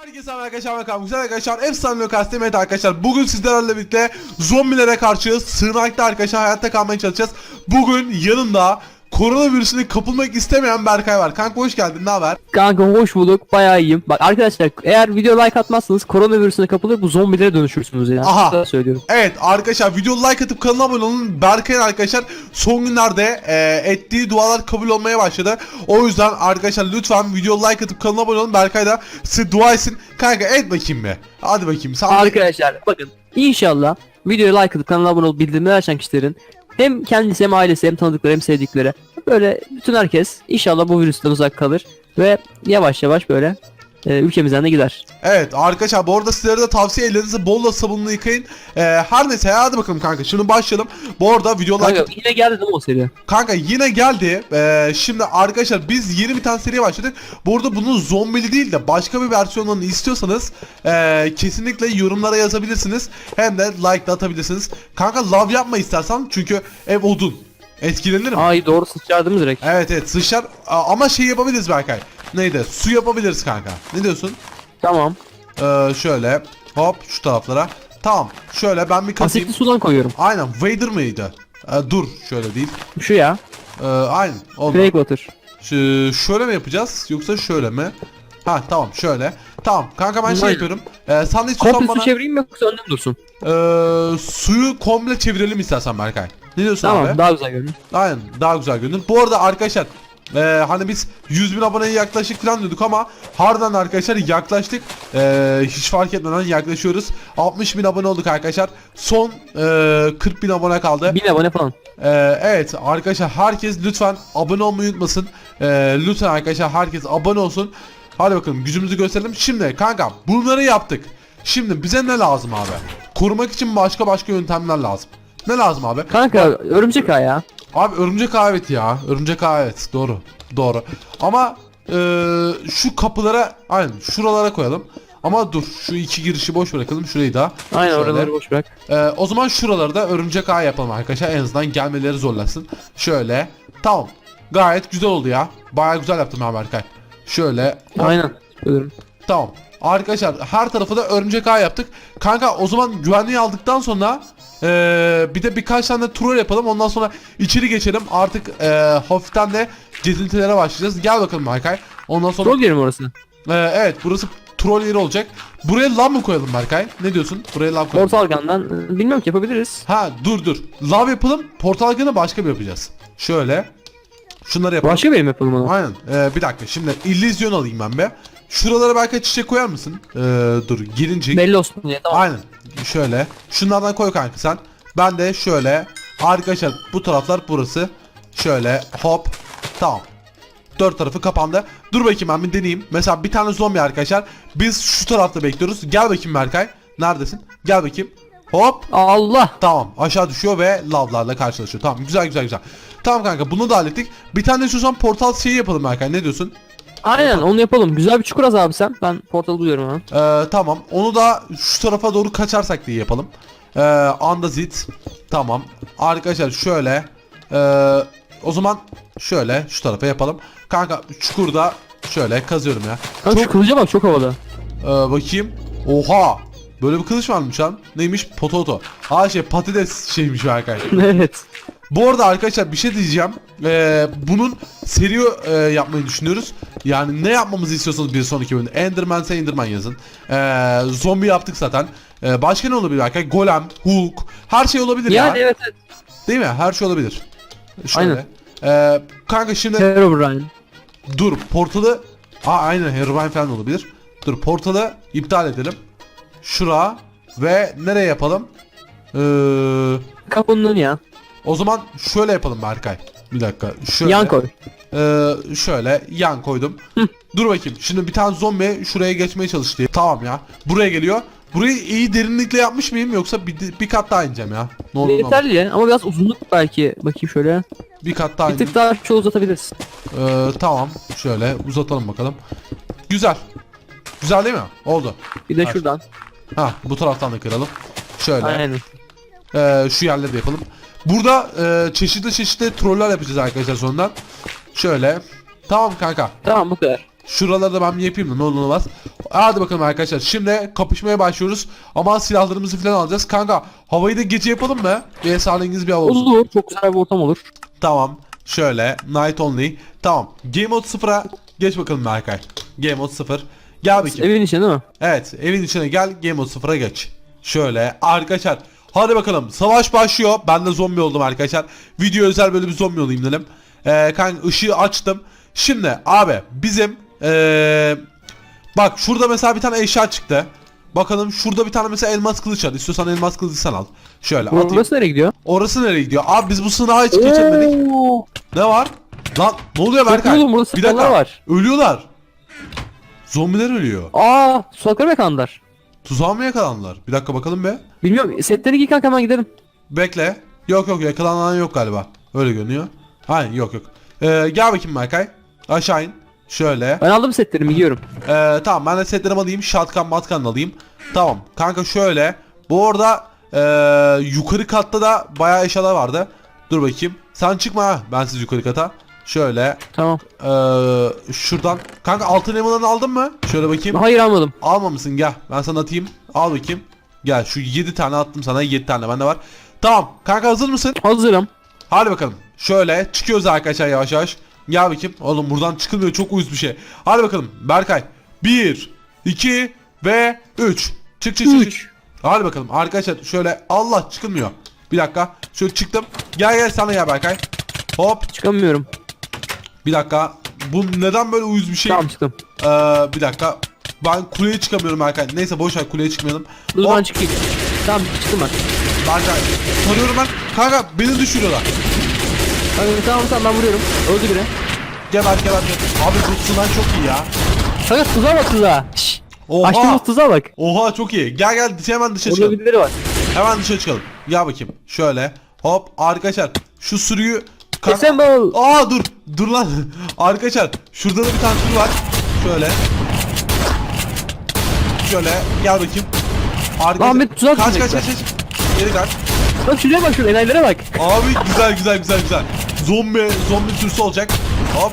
Herkese merhaba arkadaşlar bakalım güzel arkadaşlar. Efsane lokasyon evet arkadaşlar bugün sizlerle birlikte zombilere karşı sığınakta arkadaşlar hayatta kalmaya çalışacağız. Bugün yanımda koronavirüsüne kapılmak istemeyen Berkay var kanka hoş geldin ne haber? Kanka hoş bulduk bayağı iyiyim. Bak arkadaşlar eğer video like atmazsanız koronavirüsüne kapılır bu zombilere dönüşürsünüz ya. Aha. Aha. söylüyorum. Evet arkadaşlar video like atıp kanala abone olun Berkay'ın arkadaşlar son günlerde e, ettiği dualar kabul olmaya başladı O yüzden arkadaşlar lütfen video like atıp kanala abone olun Berkay da size dua etsin Kanka et bakayım be hadi bakayım sen Arkadaşlar bakın inşallah videoya like atıp kanala abone olup bildirimleri açan kişilerin hem kendisi hem ailesi hem tanıdıkları hem sevdikleri böyle bütün herkes inşallah bu virüsten uzak kalır ve yavaş yavaş böyle e, ülkemizden de gider. Evet arkadaşlar bu arada sizlere de tavsiye ellerinizi bolla sabunla yıkayın. Ee, her neyse hadi bakalım kanka şimdi başlayalım. Bu arada video like Kanka yine geldi değil mi o seri? kanka yine geldi. Ee, şimdi arkadaşlar biz yeni bir tane seriye başladık. Bu arada bunun zombili değil de başka bir versiyonunu istiyorsanız ee, kesinlikle yorumlara yazabilirsiniz. Hem de like da atabilirsiniz. Kanka lav yapma istersen çünkü ev odun. Etkilenirim. Ay doğru sıçradım direkt. Evet evet sıçrar A- ama şey yapabiliriz Berkay. Neydi? Su yapabiliriz kanka. Ne diyorsun? Tamam. Ee, şöyle hop şu taraflara. Tamam. Şöyle ben bir kazayım. Asitli sudan koyuyorum. Aynen. Vader mıydı? Ee, dur şöyle değil. Şu ya. Ee, aynen. Oldu. Fake water. Şu- şöyle mi yapacağız yoksa şöyle mi? Ha tamam şöyle. Tamam kanka ben şey yapıyorum. Ee, sen de istiyorsan Komple su bana çevireyim mi yoksa önde mi dursun? ee, suyu komple çevirelim istersen Berkay. Ne diyorsun Tamam abi? daha güzel görünür. Aynen daha güzel görünür. Bu arada arkadaşlar ee, hani biz 100 bin aboneye yaklaşık falan diyorduk ama harbiden arkadaşlar yaklaştık. Ee, hiç fark etmeden yaklaşıyoruz. 60 bin abone olduk arkadaşlar. Son ee, 40 bin abone kaldı. 1000 abone falan. Ee, evet arkadaşlar herkes lütfen abone olmayı unutmasın. Ee, lütfen arkadaşlar herkes abone olsun. Hadi bakalım gücümüzü gösterelim. Şimdi kanka bunları yaptık. Şimdi bize ne lazım abi? Korumak için başka başka yöntemler lazım. Ne lazım abi? Kanka örümcek ağı ya. Abi örümcek ağı evet ya. Örümcek ağı evet. Doğru. Doğru. Ama eee, şu kapılara aynen şuralara koyalım. Ama dur şu iki girişi boş bırakalım. Şurayı da. Aynen Şöyle. oraları boş bırak. Eee, o zaman şuraları da örümcek ağı yapalım arkadaşlar. En azından gelmeleri zorlasın. Şöyle. Tamam. Gayet güzel oldu ya. Baya güzel yaptım ya Berkay. Şöyle. hop, Aynen. Ölürüm. Tamam. Arkadaşlar her tarafı da örümcek ağ yaptık. Kanka o zaman güvenliği aldıktan sonra eee, bir de birkaç tane tur yapalım. Ondan sonra içeri geçelim. Artık eee, hafiften de gezintilere başlayacağız. Gel bakalım Berkay. Ondan sonra Troll yerim orası. Eee, evet burası troll yeri olacak. Buraya lav mı koyalım Berkay? Ne diyorsun? Buraya lav koyalım. Portal Gun'dan bilmiyorum ki yapabiliriz. Ha dur dur. Lav yapalım. Portal gun'ı başka bir yapacağız. Şöyle. Şunları yapalım. Başka benim yapalım onu. Aynen. Ee, bir dakika şimdi illüzyon alayım ben be. Şuralara belki çiçek koyar mısın? Ee, dur girince. Belli olsun diye tamam. Aynen. Şöyle. Şunlardan koy kanka sen. Ben de şöyle. Arkadaşlar bu taraflar burası. Şöyle hop. Tamam. Dört tarafı kapandı. Dur bakayım ben bir deneyeyim. Mesela bir tane zombi arkadaşlar. Biz şu tarafta bekliyoruz. Gel bakayım Berkay. Neredesin? Gel bakayım. Hop. Allah. Tamam aşağı düşüyor ve lavlarla karşılaşıyor. Tamam güzel güzel güzel. Tamam kanka bunu da hallettik. Bir tane de şu portal şeyi yapalım Berkay ne diyorsun? Aynen onu yapalım. Güzel bir çukur az abi sen. Ben portalı buluyorum hemen. Ee, tamam onu da şu tarafa doğru kaçarsak diye yapalım. Ee, andazit. Tamam. Arkadaşlar şöyle. Ee, o zaman şöyle şu tarafa yapalım. Kanka çukurda şöyle kazıyorum ya. Kanka şu Çok, kılıca bak çok havalı. Ee, bakayım. Oha. Böyle bir kılıç varmış lan. Neymiş? Potato. Ha şey patates şeymiş Berkay. evet. Bu arada arkadaşlar bir şey diyeceğim. Ee, bunun seri e, yapmayı düşünüyoruz. Yani ne yapmamızı istiyorsanız bir sonraki bölümde. Enderman ise Enderman yazın. Ee, zombi yaptık zaten. Ee, başka ne olabilir arkadaşlar? Golem, Hulk. Her şey olabilir Yani ya. evet evet. Değil mi? Her şey olabilir. Şöyle. Aynen. Ee, kanka şimdi Herobrine. dur portalı. Aa aynen Herobrine falan olabilir. Dur portalı iptal edelim. Şura ve nereye yapalım? Ee, Kapının önü ya. O zaman şöyle yapalım Berkay. Bir dakika. Şöyle. Yan koy. Ee, şöyle yan koydum. Dur bakayım. Şimdi bir tane zombi şuraya geçmeye çalıştı. Tamam ya. Buraya geliyor. Burayı iyi derinlikle yapmış mıyım yoksa bir, bir kat daha ineceğim ya. Ne olur. Yeterli ya ama biraz uzunluk belki. Bakayım şöyle. Bir kat daha Bir ineyim. tık daha şu uzatabiliriz. Ee, tamam. Şöyle uzatalım bakalım. Güzel. Güzel değil mi? Oldu. Bir de Aç. şuradan. Ha bu taraftan da kıralım. Şöyle. Aynen. Ee, şu yerleri de yapalım. Burada e, çeşitli çeşitli troller yapacağız arkadaşlar sonradan. Şöyle. Tamam kanka. Tamam bu kadar. Şuraları da ben bir yapayım da ne olur olmaz. Hadi bakalım arkadaşlar. Şimdi kapışmaya başlıyoruz. Ama silahlarımızı falan alacağız. Kanka havayı da gece yapalım mı? Bir esrarengiz bir hava olsun. Olur. Çok güzel bir ortam olur. Tamam. Şöyle. Night only. Tamam. Game mode 0'a geç bakalım Berkay. Game mode 0. Gel bakayım. Evin içinde değil mi? Evet. Evin içine gel. Game mode 0'a geç. Şöyle. Arkadaşlar. Hadi bakalım. Savaş başlıyor. Ben de zombi oldum arkadaşlar. Video özel böyle bir zombi olayım dedim. Ee, kanka ışığı açtım. Şimdi abi bizim ee, bak şurada mesela bir tane eşya çıktı. Bakalım şurada bir tane mesela elmas kılıç var. İstiyorsan elmas kılıcı sen al. Şöyle atayım. Burası nereye gidiyor? Orası nereye gidiyor? Abi biz bu sınavı hiç geçemedik. Oo. Ne var? Lan ne oluyor Berkay? oğlum, bir dakika. var. Ölüyorlar. Zombiler ölüyor. Aa, sokaklara yakalandılar? Tuzağa mı yakalandılar? Bir dakika bakalım be. Bilmiyorum. Setleri giy kanka hemen gidelim. Bekle. Yok yok yakalanan yok galiba. Öyle görünüyor. Hayır yok yok. Ee, gel bakayım Berkay. Aşağı in. Şöyle. Ben aldım setlerimi giyiyorum. Ee, tamam ben de setlerimi alayım. Shotgun matkan alayım. Tamam. Kanka şöyle. Bu arada ee, yukarı katta da bayağı eşyalar vardı. Dur bakayım. Sen çıkma ha. Ben siz yukarı kata. Şöyle. Tamam. Ee, şuradan. Kanka altın elmalarını aldın mı? Şöyle bakayım. Hayır almadım. Almamışsın gel. Ben sana atayım. Al bakayım. Gel şu 7 tane attım sana. 7 tane bende var. Tamam. Kanka hazır mısın? Hazırım. Hadi bakalım. Şöyle çıkıyoruz arkadaşlar yavaş yavaş. Gel bakayım. Oğlum buradan çıkılmıyor. Çok uyuz bir şey. Hadi bakalım. Berkay. 1, 2 ve 3. Çık çık çık. Çık. Hadi bakalım. Arkadaşlar şöyle Allah çıkılmıyor. Bir dakika. Şöyle çıktım. Gel gel sana gel Berkay. Hop. Çıkamıyorum. Bir dakika. Bu neden böyle uyuz bir şey? Tamam çıktım. Ee, bir dakika. Ben kuleye çıkamıyorum Berkay. Neyse boş ver kuleye çıkmayalım. Dur ben çıkayım. Tamam çıktım ben. Berkay. Tanıyorum ben. Kanka beni düşürüyorlar. Tamam tamam tamam ben vuruyorum. Öldü biri. Geber geber geber. Abi bu sunan çok iyi ya. Kanka tuzağa bak tuzağa. Şşş. Oha. Açtığımız tuzağa bak. Oha çok iyi. Gel gel hemen dışarı Orada çıkalım. birileri var. Hemen dışarı çıkalım. Gel bakayım. Şöyle. Hop arkadaşlar. Şu sürüyü Kanka- Assemble. Aa dur. Dur lan. arkadaşlar şurada da bir tane var. Şöyle. Şöyle gel bakayım. Arkadaşlar. Lan bir tuzak kaç, kaç kaç kaç. Geri kaç. Bak şuraya bak şuraya enayilere bak. Abi güzel güzel güzel güzel. Zombi zombi sürüsü olacak. Hop.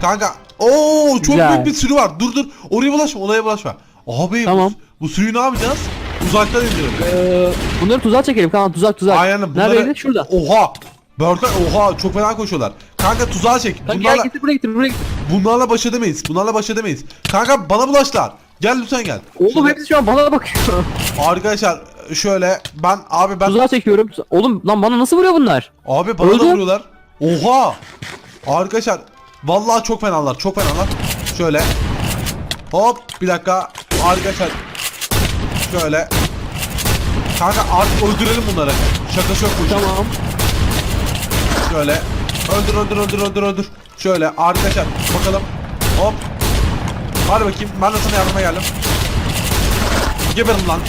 Kanka. Oo çok Güzel. büyük bir sürü var. Dur dur. Oraya bulaşma, oraya bulaşma. Abi Tamam. bu, sürüyü ne yapacağız? Uzaktan indirelim. Ee, bunları tuzağa çekelim kanka tuzak tuzak. Aynen bunları... Neredeydi? Şurada. Oha. Berkay oha çok fena koşuyorlar. Kanka tuzağa çek. Kanka Bunlarla, gel getir buraya getir buraya getir. bunlarla baş edemeyiz. Bunlarla baş edemeyiz. Kanka bana bulaştılar. Gel lütfen gel. Oğlum Şöyle- hepsi şu an bana bakıyor. Arkadaşlar şöyle ben abi ben tuzağa çekiyorum. Oğlum lan bana nasıl vuruyor bunlar? Abi bana da Öldü. vuruyorlar. Oha! Arkadaşlar vallahi çok fenalar, çok fenalar. Şöyle. Hop bir dakika. Arkadaşlar. Şöyle. Kanka artık öldürelim bunları. Şakası yok bu. Tamam. Şöyle. Öldür öldür öldür öldür öldür. Şöyle arkadaşlar bakalım. Hop. Hadi bakayım ben de sana yardıma geldim. Geberin lan.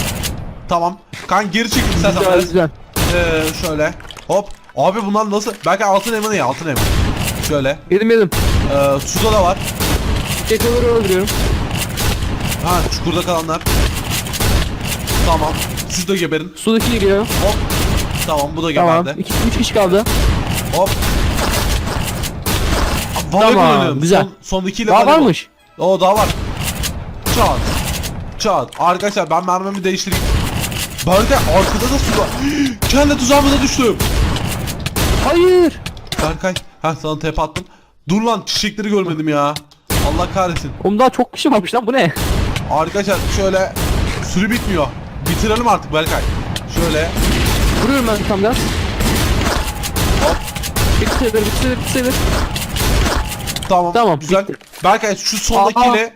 Tamam. Kan geri çekil istersen Güzel. Ee, şöyle. Hop. Abi bunlar nasıl? Belki altın elma ya altın elma. Şöyle. Yedim yedim. Ee, suda da var. Kekoları öldürüyorum. Ha çukurda kalanlar. Tamam. Siz de geberin. Sudaki geliyor. Hop. Tamam bu da Tamam. geberdi. 2 3 kişi kaldı. Hop. Tamam, güzel. Son, son ikiyle Daha voleybol. varmış. O daha var. Çat. Çat. Arkadaşlar ben mermimi değiştireyim. Berkay arkada da su var. Kendi tuzağımıza düştüm. Hayır. Berkay. Ha sana tepe attım. Dur lan çiçekleri görmedim ya. Allah kahretsin. Oğlum daha çok kişi varmış lan bu ne? Arkadaşlar şöyle sürü bitmiyor. Bitirelim artık Berkay. Şöyle Vuruyorum ben tam gaz. Bitti sayılır sayılır. tamam, Tamam, güzel. bitti. Berkay şu sondakiyle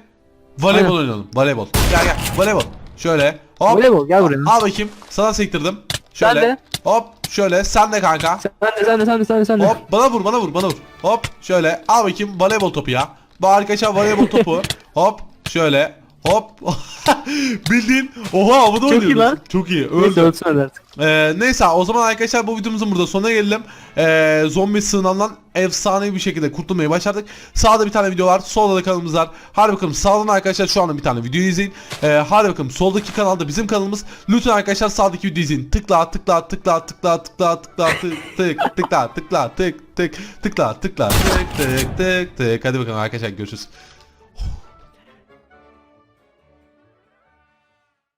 voleybol Aynen. oynayalım. Voleybol. Gel gel voleybol. Şöyle hop. Voleybol, gel buraya. Al bakayım. Sana sektirdim. Şöyle. de. Hop şöyle sen de kanka. Sen de sen de sen de sen de sen de. Hop bana vur bana vur bana vur. Hop şöyle al bakayım voleybol topu ya. Bu arkadaşlar voleybol topu. Hop şöyle. Hop. Bildiğin. Oha bu da iyi oynuyoruz. lan. Çok iyi. Neyse Öldü. ölsün hadi artık. Ee, neyse o zaman arkadaşlar bu videomuzun burada sonuna gelelim. Ee, zombi sığınandan efsanevi bir şekilde kurtulmayı başardık. Sağda bir tane video var. Solda da kanalımız var. Hadi bakalım sağdan arkadaşlar şu anda bir tane video izleyin. Ee, hadi bakalım soldaki kanalda bizim kanalımız. Lütfen arkadaşlar sağdaki videoyu izleyin. Tıkla tıkla tıkla tıkla tıkla tıkla tık tık tıkla tıkla tık tık tıkla tıkla tık tık tık. Hadi bakalım arkadaşlar görüşürüz.